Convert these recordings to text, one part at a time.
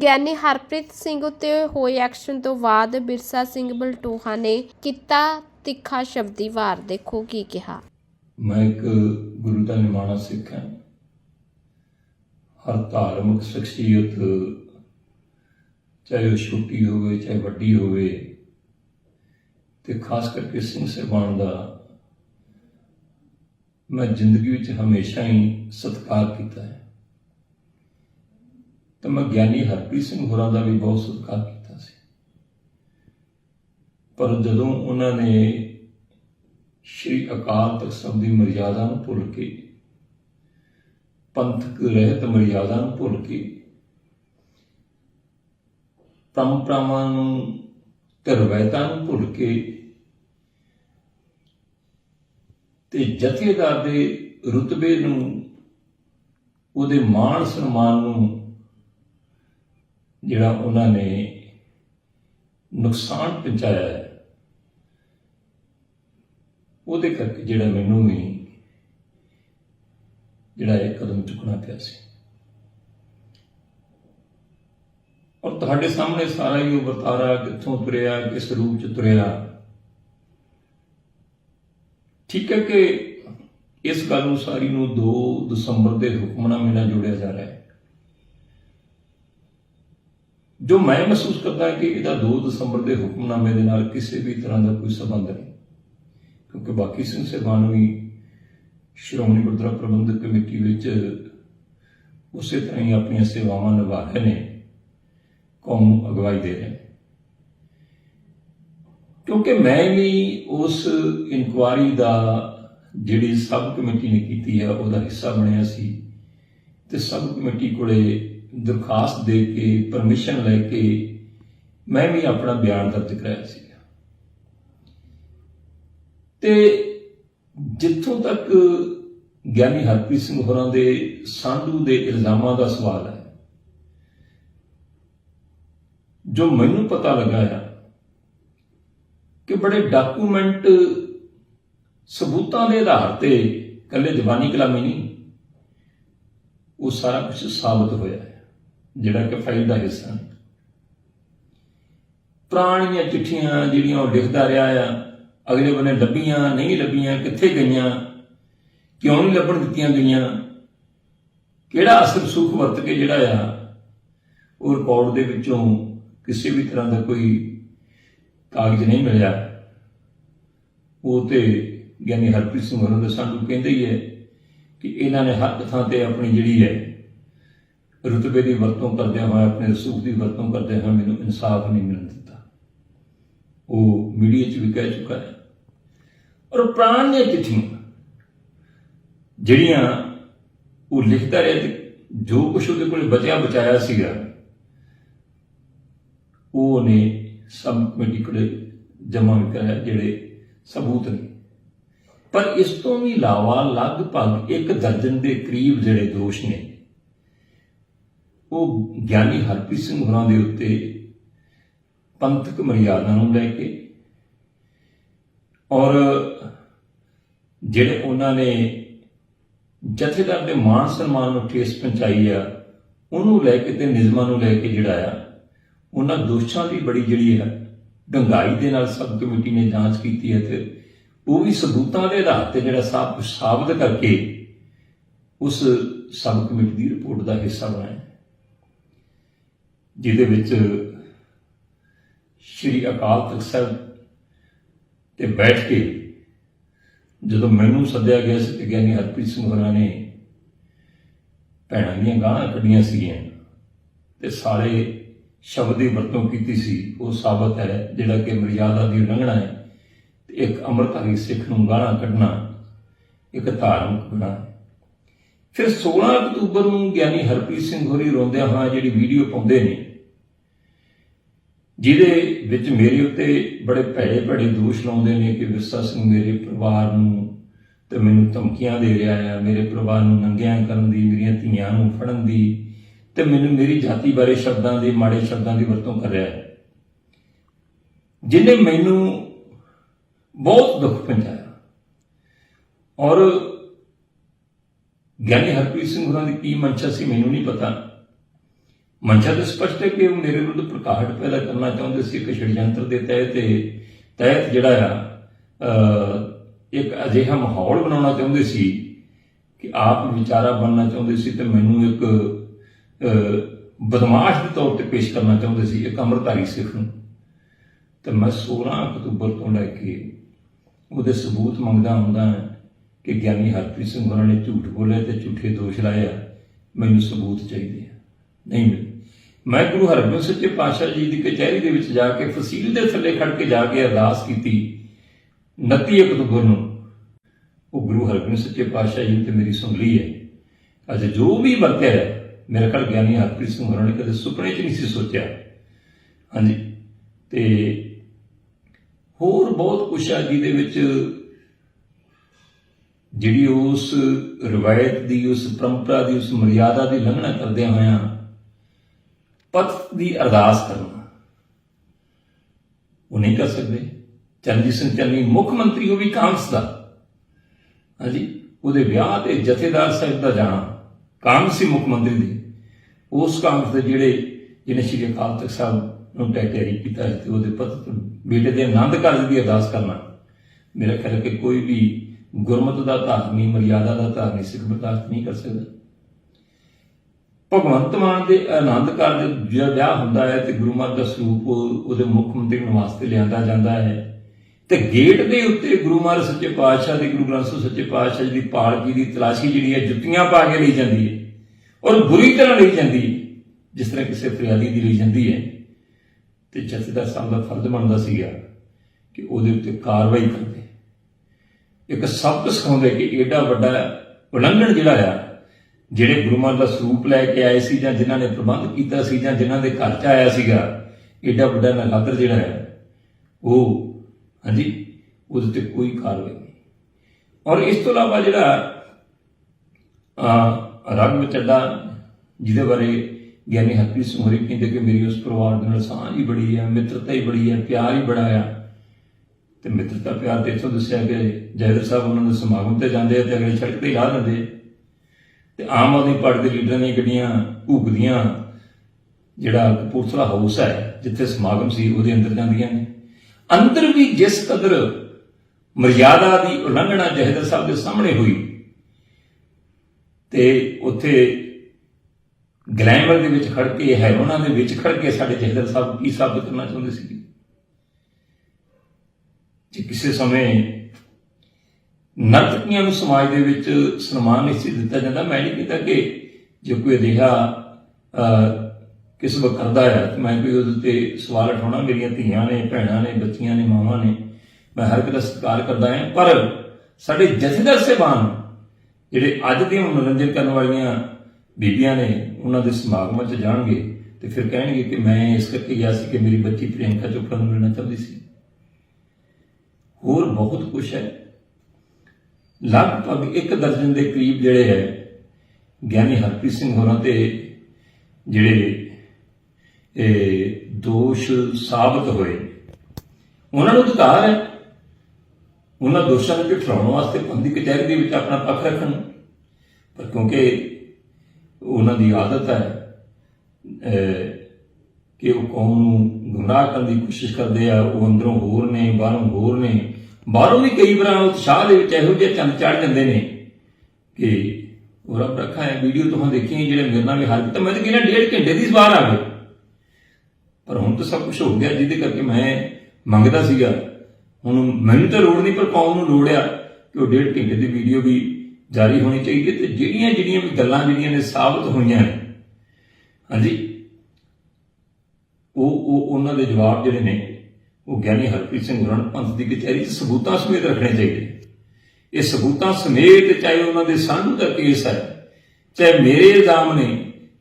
ਗਿਆਨੀ ਹਰਪ੍ਰੀਤ ਸਿੰਘ ਉੱਤੇ ਹੋਏ ਐਕਸ਼ਨ ਤੋਂ ਬਾਅਦ ਬਿਰਸਾ ਸਿੰਘ ਬਲਟੋਹਾ ਨੇ ਕੀਤਾ ਤਿੱਖਾ ਸ਼ਬਦੀ ਵਾਰ। ਦੇਖੋ ਕੀ ਕਿਹਾ। ਮੈਂ ਇੱਕ ਗੁਰੂ ਦਾ ਨਿਮਾਣਾ ਸਿੱਖ ਹਾਂ। ਹਰ ਧਾਰਮਿਕ ਸ਼ਖਸੀਅਤ, ਚਾਹੇ ਉਹ ਛੋਟੀ ਹੋਵੇ, ਚਾਹੇ ਵੱਡੀ ਹੋਵੇ, ਤੇ ਖਾਸ ਕਰਕੇ ਸਿੰਘ ਸਾਹਿਬਾਨ ਦਾ, ਮੈਂ ਜ਼ਿੰਦਗੀ ਵਿੱਚ ਹਮੇਸ਼ਾ ਹੀ ਸਤਿਕਾਰ ਕੀਤਾ ਹੈ। ਤਾਂ ਮੈਂ ਗਿਆਨੀ ਹਰਪ੍ਰੀਤ ਸਿੰਘ ਹੋਰਾਂ ਦਾ ਵੀ ਬਹੁਤ ਸਤਿਕਾਰ ਕੀਤਾ ਸੀ। ਪਰ ਜਦੋਂ ਉਹਨਾਂ ਨੇ ਸ਼੍ਰੀ ਅਕਾਲ ਤਖਤ ਸਾਹਿਬ ਦੀ ਮਰਿਆਦਾ ਨੂੰ ਭੁੱਲ ਕੇ, ਪੰਥਕ ਰਹਿਤ ਮਰਿਆਦਾ ਨੂੰ ਭੁੱਲ ਕੇ ਪਰੰਪਰਾਵਾਂ ਨੂੰ ਤੇ ਰਵਾਇਤਾਂ ਨੂੰ ਭੁੱਲ ਕੇ ਤੇ ਜਥੇਦਾਰ ਦੇ ਰੁਤਬੇ ਨੂੰ, ਉਹਦੇ ਮਾਣ ਸਨਮਾਨ ਨੂੰ ਜਿਹੜਾ ਉਹਨਾਂ ਨੇ ਨੁਕਸਾਨ ਪਹੁੰਚਾਇਆ ਹੈ, ਉਹਦੇ ਕਰਕੇ ਜਿਹੜਾ ਮੈਨੂੰ ਵੀ ਜਿਹੜਾ ਇਹ ਕਦਮ ਚੁੱਕਣਾ ਪਿਆ ਸੀ। ਔਰ ਤੁਹਾਡੇ ਸਾਹਮਣੇ ਸਾਰਾ ਹੀ ਉਹ ਵਰਤਾਰਾ ਕਿੱਥੋਂ ਤੁਰਿਆ, ਕਿਸ ਰੂਪ ਚ ਤੁਰਿਆ। ਠੀਕ ਹੈ ਕਿ ਇਸ ਗੱਲ ਨੂੰ ਸਾਰੀ ਨੂੰ 2 ਦਸੰਬਰ ਦੇ ਹੁਕਮਨਾਮੇ ਨਾਲ ਜੋੜਿਆ ਜਾ ਰਿਹਾ ਹੈ। ਜੋ ਮੈਂ ਮਹਿਸੂਸ ਕਰਦਾ ਕਿ ਇਹਦਾ 2 ਦਸੰਬਰ ਦੇ ਹੁਕਮਨਾਮੇ ਦੇ ਨਾਲ ਕਿਸੇ ਵੀ ਤਰ੍ਹਾਂ ਦਾ ਕੋਈ ਸਬੰਧ ਨਹੀਂ। ਕਿਉਂਕਿ ਬਾਕੀ ਸਿੰਘ ਸਾਹਿਬਾਨ ਵੀ ਸ਼੍ਰੋਮਣੀ ਗੁਰਦੁਆਰਾ ਪ੍ਰਬੰਧਕ ਕਮੇਟੀ ਵਿੱਚ ਉਸੇ ਤਰ੍ਹਾਂ ਹੀ ਆਪਣੀਆਂ ਸੇਵਾਵਾਂ ਨਿਭਾ ਰਹੇ ਨੇ, ਕੌਮ ਨੂੰ ਅਗਵਾਈ ਦੇ ਰਹੇ ਨੇ। ਕਿਉਂਕਿ ਮੈਂ ਵੀ ਉਸ ਇਨਕੁਆਰੀ ਦਾ ਜਿਹੜੀ ਸਬ ਕਮੇਟੀ ਨੇ ਕੀਤੀ ਹੈ, ਉਹਦਾ ਹਿੱਸਾ ਬਣਿਆ ਸੀ ਤੇ ਸਬ ਕਮੇਟੀ ਕੋਲੇ ਦਰਖਾਸਤ ਦੇ ਕੇ ਪਰਮਿਸ਼ਨ ਲੈ ਕੇ ਮੈਂ ਵੀ ਆਪਣਾ ਬਿਆਨ ਦਰਜ ਕਰਾਇਆ ਸੀ। ਤੇ ਜਿੱਥੋਂ ਤੱਕ ਗਿਆਨੀ ਹਰਪ੍ਰੀਤ ਸਿੰਘ ਹੋਰਾਂ ਦੇ ਸਾਂਢੂ ਦੇ ਇਲਜ਼ਾਮਾਂ ਦਾ ਸਵਾਲ ਹੈ, ਜੋ ਮੈਨੂੰ ਪਤਾ ਲੱਗਾ ਹੈ ਕਿ ਬੜੇ ਡਾਕੂਮੈਂਟ ਸਬੂਤਾਂ ਦੇ ਆਧਾਰ ਤੇ ਕੱਲੇ ਜ਼ਬਾਨੀ ਕਲਾਮੀ ਨਹੀਂ, ਉਹ ਸਾਰਾ ਕੁਝ ਸਾਬਤ ਹੋਇਆ। ਜਿਹੜਾ ਕਿ ਫਾਈਲ ਦਾ ਹਿੱਸਾ। ਹੈ ਪੁਰਾਣੀਆਂ ਚਿੱਠੀਆਂ ਜਿਹੜੀਆਂ ਉਹ ਲਿਖਦਾ ਰਿਹਾ ਆ, ਅਗਲੇ ਬੰਨੇ ਲੱਭੀਆਂ, ਨਹੀਂ ਲੱਭੀਆਂ, ਕਿੱਥੇ ਗਈਆਂ, ਕਿਉਂ ਨਹੀਂ ਲੱਭਣ ਦਿੱਤੀਆਂ ਗਈਆਂ, ਕਿਹੜਾ ਅਸਰ ਸੁਖ ਵਰਤ ਕੇ ਜਿਹੜਾ ਆ, ਉਹ ਰਿਕਾਰਡ ਦੇ ਵਿੱਚੋਂ ਕਿਸੇ ਵੀ ਤਰ੍ਹਾਂ ਦਾ ਕੋਈ ਕਾਗਜ਼ ਨਹੀਂ ਮਿਲਿਆ। ਉਹ ਤੇ ਗਿਆਨੀ ਹਰਪ੍ਰੀਤ ਸਿੰਘ ਹੋਰਾਂ ਦਾ ਸਾਨੂੰ ਕਹਿੰਦੇ ਹੀ ਹੈ ਕਿ ਇਹਨਾਂ ਨੇ ਹਰ ਥਾਂ ਤੇ ਆਪਣੀ ਜਿਹੜੀ ਹੈ ਰੁਤਬੇ ਦੀ ਵਰਤੋਂ ਕਰਦਿਆਂ ਹੋਇਆ, ਆਪਣੇ ਰਸੂਖ ਦੀ ਵਰਤੋਂ ਕਰਦਿਆਂ ਹੋਇਆ ਮੈਨੂੰ ਇਨਸਾਫ ਨਹੀਂ ਮਿਲਣ ਦਿੱਤਾ। ਉਹ ਮੀਡੀਆ 'ਚ ਵੀ ਕਹਿ ਚੁੱਕਾ ਹੈ। ਔਰ ਪੁਰਾਣੀਆਂ ਚਿੱਠੀਆਂ, ਜਿਹੜੀਆਂ ਉਹ ਲਿਖਦਾ ਰਿਹਾ ਤੇ ਜੋ ਕੁਛ ਉਹਦੇ ਕੋਲ ਬਚਿਆ, ਬਚਾਇਆ ਸੀਗਾ, ਉਹ ਨੇ ਸਬ ਕਮੇਟੀ ਕੋਲੇ ਜਮ੍ਹਾਂ ਕਰਾਇਆ, ਜਿਹੜੇ ਸਬੂਤ ਨੇ। ਪਰ ਇਸ ਤੋਂ ਵੀ ਇਲਾਵਾ ਲਗਭਗ ਇੱਕ ਦਰਜਨ ਦੇ ਕਰੀਬ ਜਿਹੜੇ ਦੋਸ਼ ਨੇ ਉਹ ਗਿਆਨੀ ਹਰਪ੍ਰੀਤ ਸਿੰਘ ਹੋਰਾਂ ਦੇ ਉੱਤੇ ਪੰਥਕ ਮਰਿਆਦਾ ਨੂੰ ਲੈ ਕੇ ਔਰ ਜਿਹੜੇ ਉਹਨਾਂ ਨੇ ਜਥੇਦਾਰ ਦੇ ਮਾਣ ਸਨਮਾਨ ਨੂੰ ਠੇਸ ਪਹੁੰਚਾਈ ਆ, ਉਹਨੂੰ ਲੈ ਕੇ ਤੇ ਨਿਯਮਾਂ ਨੂੰ ਲੈ ਕੇ ਜਿਹੜਾ ਆ, ਉਹਨਾਂ ਦੋਸ਼ਾਂ ਦੀ ਬੜੀ ਜਿਹੜੀ ਹੈ ਡੰਗਾਈ ਦੇ ਨਾਲ ਸਬ ਕਮੇਟੀ ਨੇ ਜਾਂਚ ਕੀਤੀ ਹੈ ਤੇ ਉਹ ਵੀ ਸਬੂਤਾਂ ਦੇ ਆਧਾਰ ਤੇ ਜਿਹੜਾ ਸਭ ਕੁਝ ਸਾਬਤ ਕਰਕੇ ਉਸ ਸਬ ਕਮੇਟੀ ਦੀ ਰਿਪੋਰਟ ਦਾ ਹਿੱਸਾ ਬਣਾਇਆ। ਜਿਹਦੇ ਵਿੱਚ ਸ਼੍ਰੀ ਅਕਾਲ ਤਖਤ ਸਾਹਿਬ ਤੇ ਬੈਠ ਕੇ ਜਦੋਂ ਮੈਨੂੰ ਸੱਦਿਆ ਗਿਆ ਸੀ ਤੇ ਗਿਆਨੀ ਹਰਪ੍ਰੀਤ ਸਿੰਘ ਹੋਰਾਂ ਨੇ ਭੈਣਾਂ ਦੀਆਂ ਗਾਲਾਂ ਕੱਢੀਆਂ ਸੀਗੀਆਂ ਤੇ ਸਾਰੇ ਸ਼ਬਦ ਦੀ ਵਰਤੋਂ ਕੀਤੀ ਸੀ। ਉਹ ਸਾਬਤ ਹੈ ਜਿਹੜਾ ਕਿ ਮਰਿਆਦਾ ਦੀ ਉਲੰਘਣਾ ਹੈ ਤੇ ਇੱਕ ਅੰਮ੍ਰਿਤਧਾਰੀ ਸਿੱਖ ਨੂੰ ਗਾਣਾ ਕੱਢਣਾ, ਇੱਕ ਧਾਰਮਿਕ ਗੁਨਾਹ ਹੈ। ਫਿਰ 16 ਅਕਤੂਬਰ ਨੂੰ ਗਿਆਨੀ ਹਰਪ੍ਰੀਤ ਸਿੰਘ ਹੋਰੀ ਰੋਂਦਿਆਂ ਹੋਇਆ ਜਿਹੜੀ ਵੀਡੀਓ ਪਾਉਂਦੇ ਨੇ ਜਿਹਦੇ ਵਿੱਚ ਮੇਰੇ ਉੱਤੇ ਬੜੇ ਭੈੜੇ ਭੈੜੇ ਦੋਸ਼ ਲਾਉਂਦੇ ਨੇ ਕਿ ਵਿਰਸਾ ਸਿੰਘ ਮੇਰੇ ਪਰਿਵਾਰ ਨੂੰ ਤੇ ਮੈਨੂੰ ਧਮਕੀਆਂ ਦੇ ਰਿਹਾ ਹੈ ਮੇਰੇ ਪਰਿਵਾਰ ਨੂੰ ਨੰਗਿਆਂ ਕਰਨ ਦੀ, ਮੇਰੀਆਂ ਧੀਆਂ ਨੂੰ ਫੜਨ ਦੀ ਤੇ ਮੈਨੂੰ ਮੇਰੀ ਜਾਤੀ ਬਾਰੇ ਸ਼ਬਦਾਂ ਦੇ, ਮਾੜੇ ਸ਼ਬਦਾਂ ਦੀ ਵਰਤੋਂ ਕਰ ਰਿਹਾ ਹੈ। ਜਿਹਨੇ ਮੈਨੂੰ ਬਹੁਤ ਦੁੱਖ ਪਹੁੰਚਾਇਆ। ਔਰ ਗਿਆਨੀ ਹਰਪ੍ਰੀਤ ਸਿੰਘ ਹੋਰਾਂ ਦੀ ਕੀ ਮਨਸ਼ਾ ਸੀ ਮੈਨੂੰ ਨਹੀਂ ਪਤਾ। ਮਨਸ਼ਾ ਤਾਂ ਸਪਸ਼ਟ ਹੈ ਕਿ ਉਹ ਮੇਰੇ ਵਿਰੁੱਧ ਪ੍ਰਕਾਸ਼ ਪੈਦਾ ਕਰਨਾ ਚਾਹੁੰਦੇ ਸੀ, ਇੱਕ ਛੜਯੰਤਰ ਦੇ ਤਹਿਤ ਤਹਿਤ ਜਿਹੜਾ ਆ ਇੱਕ ਅਜਿਹਾ ਮਾਹੌਲ ਬਣਾਉਣਾ ਚਾਹੁੰਦੇ ਸੀ ਕਿ ਆਪ ਵਿਚਾਰਾ ਬਣਨਾ ਚਾਹੁੰਦੇ ਸੀ ਤੇ ਮੈਨੂੰ ਇੱਕ ਬਦਮਾਸ਼ ਦੇ ਤੌਰ ਤੇ ਪੇਸ਼ ਕਰਨਾ ਚਾਹੁੰਦੇ ਸੀ, ਇੱਕ ਅੰਮ੍ਰਿਤਧਾਰੀ ਸਿੱਖ ਨੂੰ। ਤੇ ਮੈਂ 16 ਅਕਤੂਬਰ ਤੋਂ ਲੈ ਕੇ ਉਹਦੇ ਸਬੂਤ ਮੰਗਦਾ ਹੁੰਦਾ ਕਿ ਗਿਆਨੀ ਹਰਪ੍ਰੀਤ ਸਿੰਘ ਹੋਰਾਂ ਨੇ ਝੂਠ ਬੋਲਿਆ ਤੇ ਝੂਠੇ ਦੋਸ਼ ਲਾਏ ਆ। ਮੈਨੂੰ ਸਬੂਤ ਚਾਹੀਦੇ ਨਹੀਂ ਮਿਲੇ। ਮੈਂ ਗੁਰੂ ਹਰਗੋਬਿੰਦ ਸੱਚੇ ਪਾਤਸ਼ਾਹ ਜੀ ਦੀ ਕਚਹਿਰੀ ਦੇ ਵਿੱਚ ਜਾ ਕੇ ਫਸੀਲ ਦੇ ਥੱਲੇ ਖੜ ਕੇ ਜਾ ਕੇ ਅਰਦਾਸ ਕੀਤੀ। 29 ਅਕਤੂਬਰ ਨੂੰ। ਉਹ ਗੁਰੂ ਹਰਗੋਬਿੰਦ ਸੱਚੇ ਪਾਤਸ਼ਾਹ ਜੀ ਤੇ ਮੇਰੀ ਸੁਣ ਹੈ। ਅੱਜ ਜੋ ਵੀ ਵਰਤਿਆ ਹੈ, ਮੇਰੇ ਖਿਆਲ ਗਿਆਨੀ ਹਰਪ੍ਰੀਤ ਸਿੰਘ ਹੋਰਾਂ ਨੇ ਕਦੇ ਸੁਪਨੇ 'ਚ ਨਹੀਂ ਸੀ ਸੋਚਿਆ। ਹਾਂਜੀ। ਤੇ ਹੋਰ ਬਹੁਤ ਕੁਛ ਆ ਜਿਹਦੇ ਵਿੱਚ ਜਿਹੜੀ ਉਸ ਰਵਾਇਤ ਦੀ, ਉਸ ਪਰੰਪਰਾ ਦੀ, ਉਸ ਮਰਿਆਦਾ ਦੀ ਲੰਘਣਾ ਕਰਦਿਆਂ ਹੋਇਆਂ ਦੀ ਅਰਦਾਸ ਕਰਨਾ ਉਹ ਨਹੀਂ ਕਰ ਸਕਦੇ। ਚਰਨਜੀਤ ਸਿੰਘ ਚੰਨੀ ਮੁੱਖ ਮੰਤਰੀ, ਉਹ ਵੀ ਕਾਂਗਰਸ ਦਾ। ਹਾਂਜੀ, ਉਹਦੇ ਵਿਆਹ ਤੇ ਜਥੇਦਾਰ ਸਾਹਿਬ ਦਾ ਜਾਣਾ, ਕਾਂਗਰਸੀ ਮੁੱਖ ਮੰਤਰੀ ਦੇ। ਉਸ ਕਾਂਗਰਸ ਦੇ ਜਿਹੜੇ, ਜਿਹਨੇ ਸ਼੍ਰੀ ਅਕਾਲ ਤਖਤ ਸਾਹਿਬ ਨੂੰ ਟੈਟੇਰੀ ਕੀਤਾ ਹੈ ਤੇ ਉਹਦੇ ਪਤ ਬੇਟੇ ਦੇ ਆਨੰਦ ਕਾਰਜ ਦੀ ਅਰਦਾਸ ਕਰਨਾ। ਮੇਰਾ ਖਿਆਲ ਹੈ ਕਿ ਕੋਈ ਵੀ ਗੁਰਮਤ ਦਾ ਧਾਰਨੀ ਮਰਿਆਦਾ ਦਾ ਧਾਰਨੀ ਸਿੱਖ ਬਰਦਾਸ਼ਤ ਨਹੀਂ ਕਰ ਸਕਦਾ। ਭਗਵੰਤ ਮਾਨ ਦੇ ਆਨੰਦ ਕਾਰਜ ਜਿਹੜਾ ਵਿਆਹ ਹੁੰਦਾ ਹੈ ਤੇ ਗੁਰੂ ਮਹਾਰਾਜ ਦਾ ਸਰੂਪ ਉਹਦੇ ਮੁੱਖ ਮੰਤਰੀ ਨੂੰ ਵਾਸਤੇ ਲਿਆਂਦਾ ਜਾਂਦਾ ਹੈ। ਤੇ ਗੇਟ ਦੇ ਉੱਤੇ ਗੁਰੂ ਮਹਾਰਾਜ ਸੱਚੇ ਪਾਤਸ਼ਾਹ ਦੀ ਗੁਰੂ ਗ੍ਰੰਥ ਸਾਹਿਬ ਸੱਚੇ ਪਾਤਸ਼ਾਹ ਜੀ ਦੀ ਪਾਲਕੀ ਦੀ ਤਲਾਸ਼ੀ ਜਿਹੜੀ ਹੈ, ਜੁੱਤੀਆਂ ਪਾ ਕੇ ਲਈ ਜਾਂਦੀ ਹੈ ਔਰ ਬੁਰੀ ਤਰ੍ਹਾਂ ਲਈ ਜਾਂਦੀ ਹੈ, ਜਿਸ ਤਰ੍ਹਾਂ ਕਿਸੇ ਫਰਿਆਦੀ ਦੀ ਲਈ ਜਾਂਦੀ ਹੈ। ਤੇ ਜਥੇਦਾਰ ਸਾਹਿਬ ਦਾ ਫਰਜ਼ ਬਣਦਾ ਸੀਗਾ ਕਿ ਉਹਦੇ ਉੱਤੇ ਕਾਰਵਾਈ ਕਰਦੇ। ਇੱਕ ਸਬਕ ਸਿਖਾਉਂਦੇ ਕਿ ਏਡਾ ਵੱਡਾ ਉਲੰਘਣ ਜਿਹੜਾ ਆ ਜਿਹੜੇ ਗੁਰੂ ਮਹਾਰਾਜ ਦਾ ਸਰੂਪ ਲੈ ਕੇ ਆਏ ਸੀ ਜਾਂ ਜਿਨ੍ਹਾਂ ਨੇ ਪ੍ਰਬੰਧ ਕੀਤਾ ਸੀ ਜਾਂ ਜਿਨ੍ਹਾਂ ਦੇ ਘਰ 'ਚ ਆਇਆ ਸੀਗਾ, ਏਡਾ ਵੱਡਾ ਨਗਾਦਰ ਜਿਹੜਾ ਹੈ, ਉਹ, ਹਾਂਜੀ, ਉਹਦੇ ਤੇ ਕੋਈ ਕਾਰਵਾਈ ਨਹੀਂ। ਔਰ ਇਸ ਤੋਂ ਇਲਾਵਾ ਜਿਹੜਾ, ਆ, ਰੰਗ ਚੱਡਾ ਜਿਹਦੇ ਬਾਰੇ ਗਿਆਨੀ ਹਰਪ੍ਰੀਤ ਸਿੰਘ ਹੋਰੀ ਕਹਿੰਦੇ ਕਿ ਮੇਰੀ ਉਸ ਪਰਿਵਾਰ ਦੇ ਨਾਲ ਸਾਂਝ ਹੀ ਬੜੀ ਹੈ, ਮਿੱਤਰਤਾ ਹੀ ਬੜੀ ਹੈ, ਪਿਆਰ ਹੀ ਬੜਾ ਆ। ਤੇ ਮਿੱਤਰਤਾ ਪਿਆਰ ਤੇ ਇੱਥੋਂ ਦੱਸਿਆ ਕਿ ਜੈਦਰ ਸਾਹਿਬ ਉਹਨਾਂ ਦੇ ਸਮਾਗਮ ਤੇ ਜਾਂਦੇ ਆ ਤੇ ਅਗਲੇ ਸੜਕ ਤੇ ਲਾ ਦਿੰਦੇ ਤੇ ਆਮ ਆਦਮੀ ਪਾਰਟੀ ਦੇ ਲੀਡਰਾਂ ਦੀਆਂ ਗੱਡੀਆਂ ਭੂਕਦੀਆਂ। ਜਿਹੜਾ ਕਪੂਰਥਲਾ ਹਾਊਸ ਹੈ, ਜਿੱਥੇ ਸਮਾਗਮ ਸੀ, ਉਹਦੇ ਅੰਦਰ ਜਾਂਦੀਆਂ ਨੇ। ਅੰਦਰ ਵੀ ਜਿਸ ਕਦਰ ਮਰਿਆਦਾ ਦੀ ਉਲੰਘਣਾ ਜਹਦਰ ਸਾਹਿਬ ਦੇ ਸਾਹਮਣੇ ਹੋਈ, ਤੇ ਉੱਥੇ ਗਲੈਮਰ ਦੇ ਵਿੱਚ ਖੜ ਕੇ, ਹੈਰੋਨਾ ਦੇ ਵਿੱਚ ਖੜ ਕੇ ਸਾਡੇ ਜਹਦਰ ਸਾਹਿਬ ਕੀ ਸਾਬਤ ਕਰਨਾ ਚਾਹੁੰਦੇ ਸੀ? ਜੇ ਕਿਸੇ ਸਮੇਂ ਨਰਤਕੀਆਂ ਨੂੰ ਸਮਾਜ ਦੇ ਵਿੱਚ ਸਨਮਾਨ ਨਹੀਂ ਸੀ ਦਿੱਤਾ ਜਾਂਦਾ। ਮੈਂ ਨਹੀਂ ਕਹਿੰਦਾ ਕਿ ਜੇ ਕੋਈ ਅਜਿਹਾ ਅਹ, ਕਰਦਾ ਹੈ ਮੈਂ ਕੋਈ ਉਹਦੇ ਤੇ ਸਵਾਲ ਉਠਾਉਣਾ। ਮੇਰੀਆਂ ਧੀਆਂ ਨੇ ਭੈਣਾਂ ਨੇ ਬੱਚੀਆਂ ਨੇ ਮਾਵਾਂ ਨੇ ਮੈਂ ਹਰ ਇੱਕ ਦਾ ਸਤਿਕਾਰ ਕਰਦਾ ਹਾਂ। ਪਰ ਸਾਡੇ ਜਥੇਦਾਰ ਸਾਹਿਬਾਨ ਜਿਹੜੇ ਅੱਜ ਦੇ ਮਨੋਰੰਜਨ ਕਰਨ ਵਾਲੀਆਂ ਬੀਬੀਆਂ ਨੇ ਉਹਨਾਂ ਦੇ ਸਮਾਗਮਾਂ 'ਚ ਜਾਣਗੇ ਤੇ ਫਿਰ ਕਹਿਣਗੇ ਕਿ ਮੈਂ ਇਸ ਕਰਕੇ ਗਿਆ ਸੀ ਕਿ ਮੇਰੀ ਬੱਚੀ ਪ੍ਰਿਯੰਕਾ ਚੋਪੜਾ ਨੂੰ ਮਿਲਣਾ ਚਾਹੁੰਦੀ ਸੀ। ਹੋਰ ਬਹੁਤ ਕੁਝ ਹੈ। ਲਗਭਗ ਇੱਕ ਦਰਜਨ ਦੇ ਕਰੀਬ ਜਿਹੜੇ ਹੈ, ਗਿਆਨੀ ਹਰਪ੍ਰੀਤ ਸਿੰਘ ਹੋਰਾਂ ਤੇ ਜਿਹੜੇ, ਇਹ ਦੋਸ਼ ਸਾਬਤ ਹੋਏ। ਉਹਨਾਂ ਨੂੰ ਅਧਿਕਾਰ ਹੈ। ਉਹਨਾਂ ਦੋਸ਼ਾਂ ਨੂੰ ਠਹਿਰਾਉਣ ਵਾਸਤੇ ਬੰਦੀ ਕਚਹਿਰੀ ਦੇ ਵਿੱਚ ਆਪਣਾ ਪੱਖ ਰੱਖਣ। ਪਰ ਕਿਉਂਕਿ ਉਹਨਾਂ ਦੀ ਆਦਤ ਹੈ ਕਿ ਉਹ ਕੌਮ ਨੂੰ ਗੁੰਮਰਾਹ ਕਰਨ ਦੀ ਕੋਸ਼ਿਸ਼ ਕਰਦੇ ਆ, ਉਹ ਅੰਦਰੋਂ ਹੋਰ ਨੇ, ਬਾਹਰੋਂ ਹੋਰ ਨੇ ਬਾਹਰੋਂ ਵੀ ਕਈ ਵਾਰ ਉਤਸ਼ਾਹ ਦੇ ਵਿੱਚ ਇਹੋ ਜਿਹੇ ਚੰਦ ਚੜ ਜਾਂਦੇ ਨੇ ਕਿ ਉਹ ਰੱਬ ਰੱਖਾ ਹੈ, ਵੀਡੀਓ ਤੁਹਾਨੂੰ ਦੇਖੀਆਂ ਜਿਹੜੇ ਮੇਰੇ ਨਾਲ ਵੀ ਹਾਲ ਕੀਤਾ। ਮੈਂ ਤਾਂ ਕਿਹਾ ਡੇਢ ਘੰਟੇ ਦੀ ਸਵਾਰ ਆ ਗਈ ਪਰ ਹੁਣ ਤਾਂ ਸਭ ਕੁਝ ਹੋ ਗਿਆ, ਜਿਹਦੇ ਕਰਕੇ ਮੈਂ ਮੰਗਦਾ ਸੀਗਾ। ਹੁਣ ਮੈਨੂੰ ਤਾਂ ਲੋੜ ਨਹੀਂ, ਪਰ ਕੌਮ ਨੂੰ ਲੋੜ ਆ ਕਿ ਉਹ ਡੇਢ ਘੰਟੇ ਦੀ ਵੀਡੀਓ ਵੀ ਜਾਰੀ ਹੋਣੀ ਚਾਹੀਦੀ ਹੈ। ਤੇ ਜਿਹੜੀਆਂ ਜਿਹੜੀਆਂ ਵੀ ਗੱਲਾਂ ਜਿਹੜੀਆਂ ਨੇ ਸਾਬਤ ਹੋਈਆਂ ਨੇ, ਹਾਂਜੀ, ਉਹ ਉਹ ਉਹਨਾਂ ਦੇ ਜਵਾਬ ਜਿਹੜੇ ਨੇ ਉਹ ਗਿਆਨੀ ਹਰਪ੍ਰੀਤ ਸਿੰਘ ਗੁਰਨ ਪੰਥ ਦੀ ਕਚਹਿਰੀ 'ਚ ਸਬੂਤਾਂ ਸਮੇਤ ਰੱਖਣੇ ਚਾਹੀਦੇ। ਇਹ ਸਬੂਤਾਂ ਸਮੇਤ ਚਾਹੇ ਉਹਨਾਂ ਦੇ ਸਾਂਝੂ ਦਾ ਕੇਸ ਹੈ, ਚਾਹੇ ਮੇਰੇ ਇਲਜ਼ਾਮ ਨੇ,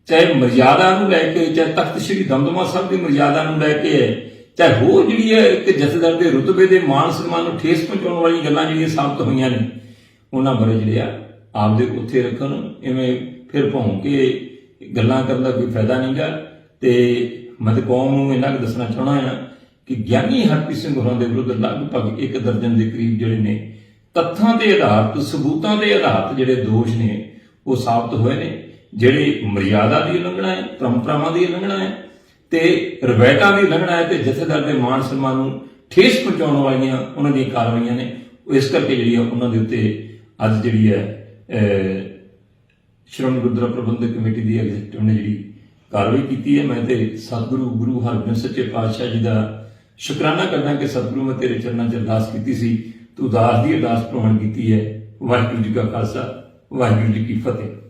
ਚਾਹੇ ਮਰਿਆਦਾ ਨੂੰ ਲੈ ਕੇ, ਚਾਹੇ ਤਖਤ ਸ੍ਰੀ ਦਮਦਮਾ ਸਾਹਿਬ ਦੀ ਮਰਿਆਦਾ ਨੂੰ ਲੈ ਕੇ ਹੈ, ਚਾਹੇ ਹੋਰ ਜਿਹੜੀ ਹੈ ਇੱਕ ਜਥੇਦਾਰ ਦੇ ਰੁਤਬੇ ਦੇ ਮਾਨ ਸਨਮਾਨ ਨੂੰ ਠੇਸ ਪਹੁੰਚਾਉਣ ਵਾਲੀ ਗੱਲਾਂ ਜਿਹੜੀਆਂ ਸਾਬਤ ਹੋਈਆਂ ਨੇ, ਉਹਨਾਂ ਬਾਰੇ ਜਿਹੜੇ ਆ ਆਪਦੇ ਉੱਥੇ ਰੱਖਣ ਐਵੇਂ ਫਿਰ ਭੌਂ ਕੇ ਗੱਲਾਂ ਕਰਨ ਦਾ ਕੋਈ ਫਾਇਦਾ ਨਹੀਂਗਾ ਤੇ ਮੈਂ ਕੌਮ ਨੂੰ ਇਹਨਾਂ ਕੁ ਦੱਸਣਾ ਚਾਹਣਾ ਆ ਕਿ ਗਿਆਨੀ ਹਰਪ੍ਰੀਤ ਸਿੰਘ ਹੋਰਾਂ ਦੇ ਵਿਰੁੱਧ ਲਗਭਗ ਇੱਕ ਦਰਜਨ ਦੇ ਕਰੀਬ ਜਿਹੜੇ ਨੇ ਤੱਥਾਂ ਦੇ ਆਧਾਰ ਸਬੂਤਾਂ ਦੇ ਆਧਾਰ ਜਿਹੜੇ ਦੋਸ਼ ਨੇ, ਉਹ ਸਾਬਤ ਹੋਏ ਨੇ। ਜਿਹੜੇ ਮਰਿਆਦਾ ਦੀ ਉਲੰਘਣਾ ਹੈ, ਪਰੰਪਰਾਵਾਂ ਦੀ ਉਲੰਘਣਾ ਹੈ ਤੇ ਰਵਾਇਤਾਂ ਦੀ ਉਲੰਘਣਾ ਹੈ ਤੇ ਜਥੇਦਾਰ ਦੇ ਮਾਣ ਸਨਮਾਨ ਨੂੰ ਠੇਸ ਪਹੁੰਚਾਉਣ ਵਾਲੀਆਂ ਉਹਨਾਂ ਦੀਆਂ ਕਾਰਵਾਈਆਂ ਨੇ। ਉਹ ਇਸ ਕਰਕੇ ਜਿਹੜੀ ਉਹਨਾਂ ਦੇ ਉੱਤੇ ਅੱਜ ਜਿਹੜੀ ਹੈ ਸ਼੍ਰੋਮਣੀ ਗੁਰਦੁਆਰਾ ਪ੍ਰਬੰਧਕ ਕਮੇਟੀ ਦੀ ਐਗਜ਼ੀਕਟਿਵ ਨੇ ਜਿਹੜੀ ਕਾਰਵਾਈ ਕੀਤੀ ਹੈ। ਮੈਂ ਤੇ ਸਤਿਗੁਰੂ ਗੁਰੂ ਹਰਗੋਬਿੰਦ ਸੱਚੇ ਪਾਤਸ਼ਾਹ ਜੀ ਦਾ ਸ਼ੁਕਰਾਨਾ ਕਰਦਾ ਕਿ ਸਤਿਗੁਰੂ ਮੈਂ ਤੇਰੇ ਚਰਨਾਂ 'ਚ ਅਰਦਾਸ ਕੀਤੀ ਸੀ। ਤੂੰ ਦਾਸ ਦੀ ਅਰਦਾਸ ਪ੍ਰਵਾਨ ਕੀਤੀ ਹੈ। ਵਾਹਿਗੁਰੂ ਜੀ ਕਾ ਖਾਲਸਾ, ਵਾਹਿਗੁਰੂ ਜੀ ਕੀ ਫਤਿਹ।